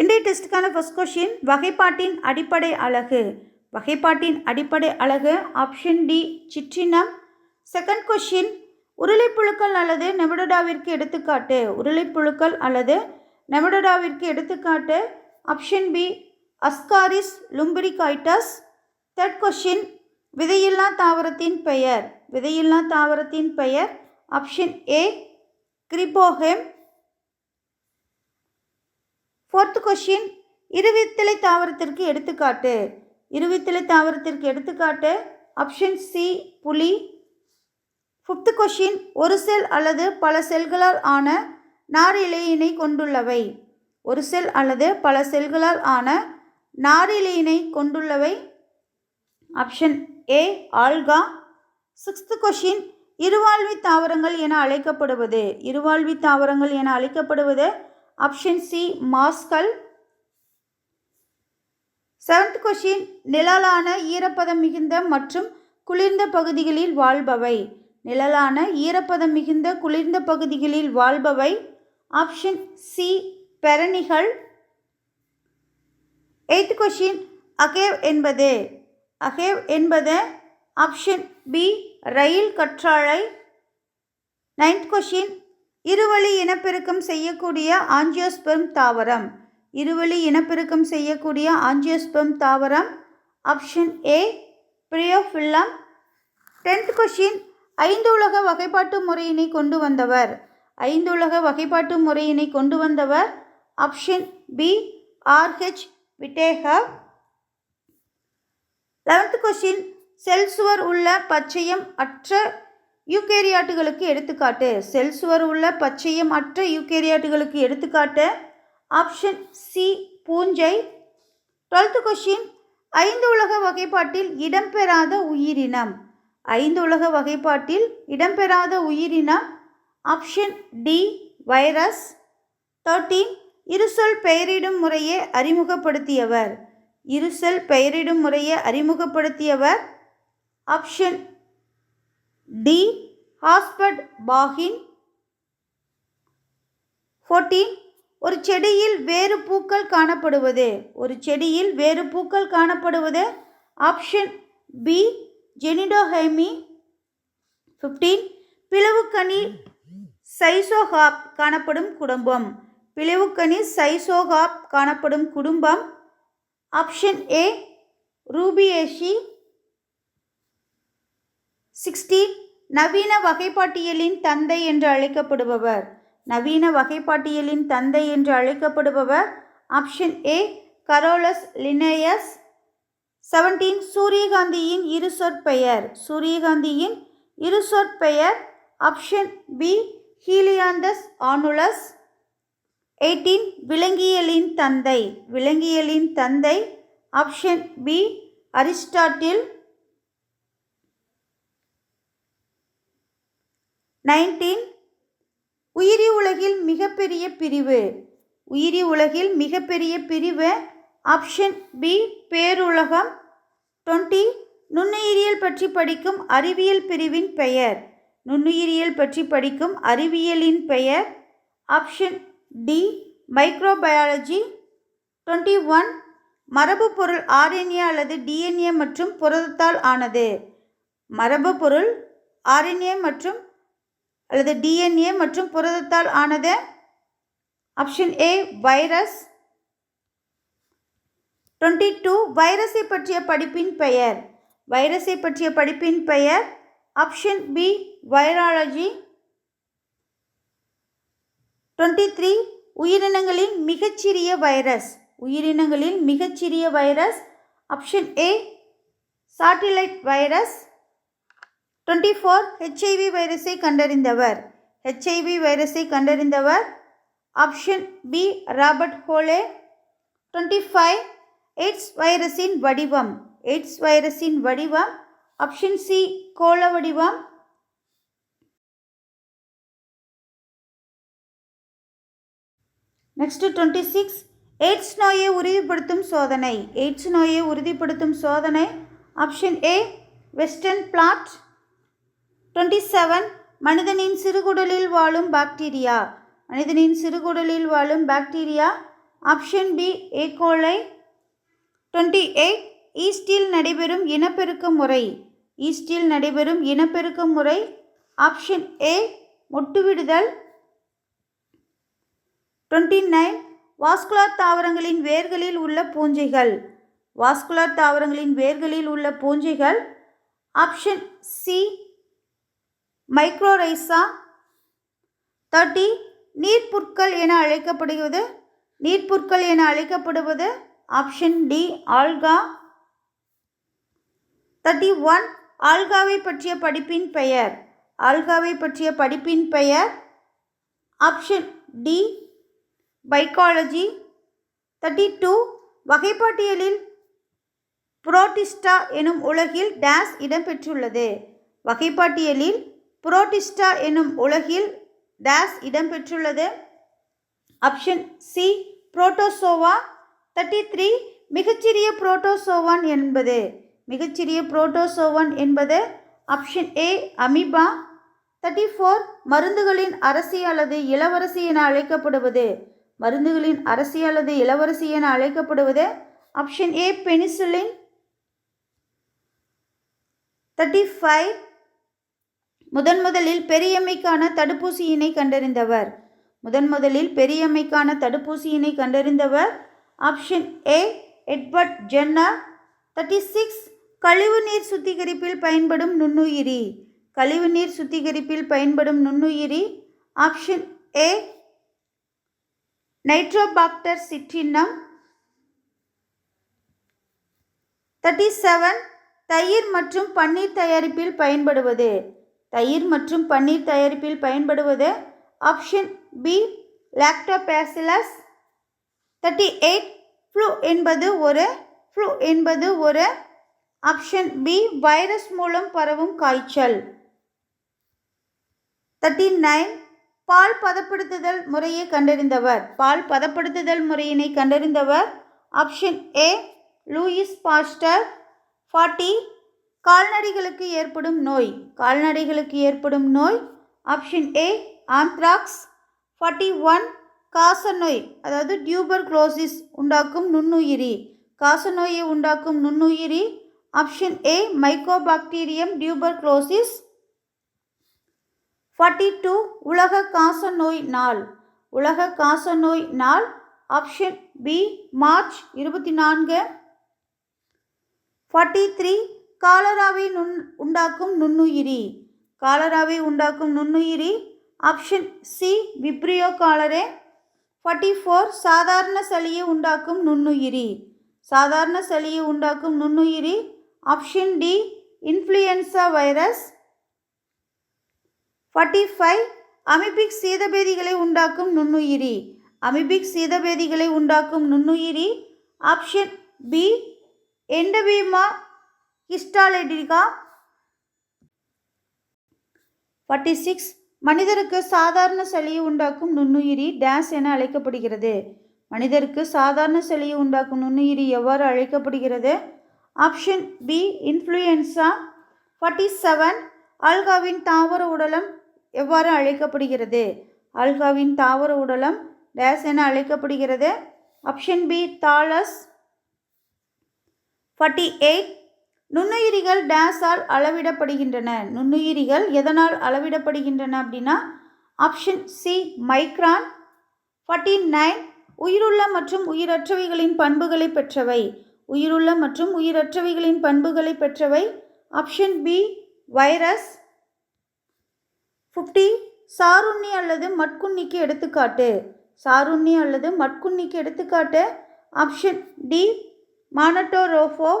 இன்றைய டெஸ்ட்டுக்கான first question வகைப்பாட்டின் அடிப்படை அலகு வகைப்பாட்டின் அடிப்படை அலகு ஆப்ஷன் டி சிற்றினம். செகண்ட் கொஷின் உருளைப்புழுக்கள் அல்லது நெமடோடாவிற்கு எடுத்துக்காட்டு. உருளைப்புழுக்கள் அல்லது நெமடோடாவிற்கு எடுத்துக்காட்டு. Option B Ascaris lumbricoides third question விதையில்லா தாவரத்தின் பெயர். விதையில்லா தாவரத்தின் பெயர். ஆப்ஷன் ஏ கிரிபோஹெம் ஃபோர்த்து கொஷின் இருவித்திலை தாவரத்திற்கு எடுத்துக்காட்டு. இருவித்திலை தாவரத்திற்கு எடுத்துக்காட்டு. ஆப்ஷன் சி புலி. ஃபிஃப்த் கொஷின் ஒரு செல் அல்லது பல செல்களால் ஆன நார் இலையினை கொண்டுள்ளவை. ஒரு செல் அல்லது பல செல்களால் ஆன நார் இலையினை கொண்டுள்ளவை. Option A algae. Sixth question இருவாழ்வி தாவரங்கள் என அழைக்கப்படுவது. இருவாழ்வி தாவரங்கள் என அழைக்கப்படுவது ஆப்ஷன் சி மாஸ்கள் செவன்த் கொஷின் நிழலான ஈரப்பதம் மிகுந்த மற்றும் குளிர்ந்த பகுதிகளில் வாழ்பவை. நிழலான ஈரப்பதம் மிகுந்த குளிர்ந்த பகுதிகளில் வாழ்பவை. ஆப்ஷன் சி பெரணிகள். எய்த் கொஷின் அகேவ் என்பது. அகேவ் என்பது ஆப்ஷன் பி ரயில் கற்றாழை. நைன்த் கொஷின் இருவழி இனப்பெருக்கம் செய்யக்கூடிய ஆஞ்சியோஸ்பெர்ம் தாவரம். இருவழி இனப்பெருக்கம் செய்யக்கூடிய ஆஞ்சியோஸ்பெர்ம் தாவரம். Option A Bryophyllum. Tenth question ஐந்து உலக வகைப்பாட்டு முறையினை கொண்டு வந்தவர். ஐந்து உலக வகைப்பாட்டு முறையினை கொண்டு வந்தவர். Option B RH Whittaker. Eleventh question cell wall உள்ள பச்சையம் அற்ற யூகேரியாட்டுகளுக்கு எடுத்துக்காட்டு. செல் சுவர் உள்ள பச்சையம் அற்ற யூகேரியாட்டுகளுக்கு எடுத்துக்காட்டு. ஆப்ஷன் சி பூஞ்சை. டுவெல்த்து கொஷின் ஐந்து உலக வகைப்பாட்டில் இடம்பெறாத உயிரினம். ஐந்து உலக வகைப்பாட்டில் இடம்பெறாத உயிரினம். Option D virus. தேர்ட்டீன் இருசொல் பெயரிடும் முறையை அறிமுகப்படுத்தியவர். இருசொல் பெயரிடும் முறையை அறிமுகப்படுத்தியவர். Option D Gaspard Bauhin fourteen ஒரு செடியில் வேறு பூக்கள் காணப்படுவது. ஒரு செடியில் வேறு பூக்கள் காணப்படுவது. ஆப்ஷன் பி ஜெனிடோஹைமி ஃபிஃப்டீன் பிளவுக்கனி சைசோஹாப் காணப்படும் குடும்பம். பிளவுக்கனி சைசோஹாப் காணப்படும் குடும்பம். ஆப்ஷன் ஏ ரூபியேஷி சிக்ஸ்டீன் நவீன வகைப்பாட்டியலின் தந்தை என்று அழைக்கப்படுபவர். நவீன வகைப்பாட்டியலின் தந்தை என்று அழைக்கப்படுபவர் option A Carolus Linnaeus. Seventeen சூரியகாந்தியின் இரு சொற்பெயர். சூரியகாந்தியின் இரு சொற்பெயர் option B Helianthus annuus. Eighteen விலங்கியலின் தந்தை. விலங்கியலின் தந்தை ஆப்ஷன் பி அரிஸ்டாட்டில். நைன்டீன். உயிரி உலகில் மிகப்பெரிய பிரிவு. உயிரி உலகில் மிகப்பெரிய பிரிவு. ஆப்ஷன் பி பேருலகம். டுவெண்ட்டி நுண்ணுயிரியல் பற்றி படிக்கும் அறிவியல் பிரிவின் பெயர். நுண்ணுயிரியல் பற்றி படிக்கும் அறிவியலின் பெயர். Option D microbiology. Twenty one மரபு பொருள் ஆர்என்ஏ அல்லது டிஎன்ஏ மற்றும் புரதத்தால் ஆனது. மரபு பொருள் ஆர்என்ஏ மற்றும் அல்லது டிஎன்ஏ மற்றும் புரதத்தால் ஆனது option A virus twenty two வைரஸை பற்றிய படிப்பின் பெயர். வைரஸை பற்றிய படிப்பின் பெயர் option B virology twenty three உயிரினங்களின் மிகச்சிறிய வைரஸ் உயிரினங்களில் மிகச்சிறிய virus option A satellite virus twenty four HIV வைரஸை கண்டறிந்தவர். ஹெச்ஐவி வைரஸை கண்டறிந்தவர் option B Robert Holley. Twenty five AIDS வைரஸின் வடிவம். எய்ட்ஸ் வைரஸின் வடிவம். ஆப்ஷன் சி கோள வடிவம். நெக்ஸ்ட் டுவெண்ட்டி சிக்ஸ் எய்ட்ஸ் நோயை உறுதிப்படுத்தும் சோதனை. எய்ட்ஸ் நோயை உறுதிப்படுத்தும் சோதனை. Option A western blot. Twenty seven மனிதனின் சிறுகுடலில் வாழும் பாக்டீரியா மனிதனின் சிறுகுடலில் வாழும் bacteria option B E coli twenty eight ஈஸ்டில் நடைபெறும் இனப்பெருக்க முறை. ஈஸ்டில் நடைபெறும் இனப்பெருக்க முறை. ஆப்ஷன் ஏ மொட்டுவிடுதல். டுவெண்ட்டி நைன் வாஸ்குலார் தாவரங்களின் வேர்களில் உள்ள பூஞ்சைகள். வாஸ்குலார் தாவரங்களின் வேர்களில் உள்ள பூஞ்சைகள். ஆப்ஷன் சி மைக்ரோரைசா தேர்ட்டி நீர்ப்புற்கள் என அழைக்கப்படுவது நீர்ப்புற்கள் என அழைக்கப்படுவது option D algae. Thirty one ஆல்காவை பற்றிய படிப்பின் பெயர். ஆல்காவை பற்றிய படிப்பின் பெயர் option D phycology. Thirty two வகைப்பாட்டியலில் Protista எனும் உலகில் டேஸ் இடம்பெற்றுள்ளது. வகைப்பாட்டியலில் புரோட்டிஸ்டா எனும் உலகில் டேஸ் இடம்பெற்றுள்ளது. Option C protozoa. Thirty three மிகச்சிறிய புரோட்டோசோவான் என்பது. மிகச்சிறிய புரோட்டோசோவன் என்பது option A amoeba. Thirty four மருந்துகளின் அரசி அல்லது இளவரசி என அழைக்கப்படுவது. மருந்துகளின் அரசி அல்லது இளவரசி என அழைக்கப்படுவது option A penicillin. Thirty five முதன் முதலில் பெரியம்மைக்கான தடுப்பூசியினை கண்டறிந்தவர். முதன் முதலில் பெரியம்மைக்கான தடுப்பூசியினை கண்டறிந்தவர். Option A Edward Jenner thirty six கழிவுநீர் சுத்திகரிப்பில் பயன்படும் நுண்ணுயிரி. கழிவுநீர் சுத்திகரிப்பில் பயன்படும் நுண்ணுயிரி. ஆப்ஷன் ஏ நைட்ரோபாக்டர் சிற்றினம். தேர்ட்டி செவன் தயிர் மற்றும் பன்னீர் தயாரிப்பில் பயன்படுவது. தயிர் மற்றும் பன்னீர் தயாரிப்பில் பயன்படுவது option B lactobacillus thirty eight flu என்பது ஒரு ஃப்ளூ என்பது ஒரு ஆப்ஷன் பி வைரஸ் மூலம் பரவும் காய்ச்சல். தேர்ட்டி நைன் பால் பதப்படுத்துதல் முறையை கண்டறிந்தவர். பால் பதப்படுத்துதல் முறையினை கண்டறிந்தவர். Option A Louis Pasteur forty கால்நடைகளுக்கு ஏற்படும் நோய். கால்நடைகளுக்கு ஏற்படும் நோய். Option A anthrax. Forty one காசநோய். அதாவது டியூபர் குளோசிஸ் உண்டாக்கும் நுண்ணுயிரி. காசநோயை உண்டாக்கும் நுண்ணுயிரி. Option A mycobacterium tuberculosis forty two உலக காசநோய் நாள். உலக காசநோய் நாள். ஆப்ஷன் பி மார்ச் இருபத்தி நான்கு. ஃபார்ட்டி த்ரீ காலராவை நுண் உண்டாக்கும் நுண்ணுயிரி. காலராவை உண்டாக்கும் நுண்ணுயிரி. Option C vibrio cholerae. Forty four சாதாரண சளியை உண்டாக்கும் நுண்ணுயிரி. சாதாரண சளியை உண்டாக்கும் நுண்ணுயிரி. Option D influenza virus. Forty five amoebic சீதபேதிகளை உண்டாக்கும் நுண்ணுயிரி. அமிபிக் சீதபேதிகளை உண்டாக்கும் நுண்ணுயிரி. Option B entamoeba histolytica forty six மனிதருக்கு சாதாரண சளியை உண்டாக்கும் நுண்ணுயிரி டேஸ் என அழைக்கப்படுகிறது. மனிதருக்கு சாதாரண சளியை உண்டாக்கும் நுண்ணுயிரி எவ்வாறு அழைக்கப்படுகிறது? Option B influenza. Forty seven ஆல்காவின் தாவர உடலம் எவ்வாறு அழைக்கப்படுகிறது? ஆல்காவின் தாவர உடலம் டேஸ் என அழைக்கப்படுகிறது. Option B thallus forty eight நுண்ணுயிரிகள் டேஸால் அளவிடப்படுகின்றன. நுண்ணுயிரிகள் எதனால் அளவிடப்படுகின்றன அப்படின்னா option C micron. Forty nine உயிருள்ள மற்றும் உயிரற்றவைகளின் பண்புகளை பெற்றவை. உயிருள்ள மற்றும் உயிரற்றவைகளின் பண்புகளை பெற்றவை. Option B virus. ஃபிஃப்டி சாருண்ணி அல்லது மட்குண்ணிக்கு எடுத்துக்காட்டு. சாருண்ணி அல்லது மட்குண்ணிக்கு எடுத்துக்காட்டு. Option D monotropa.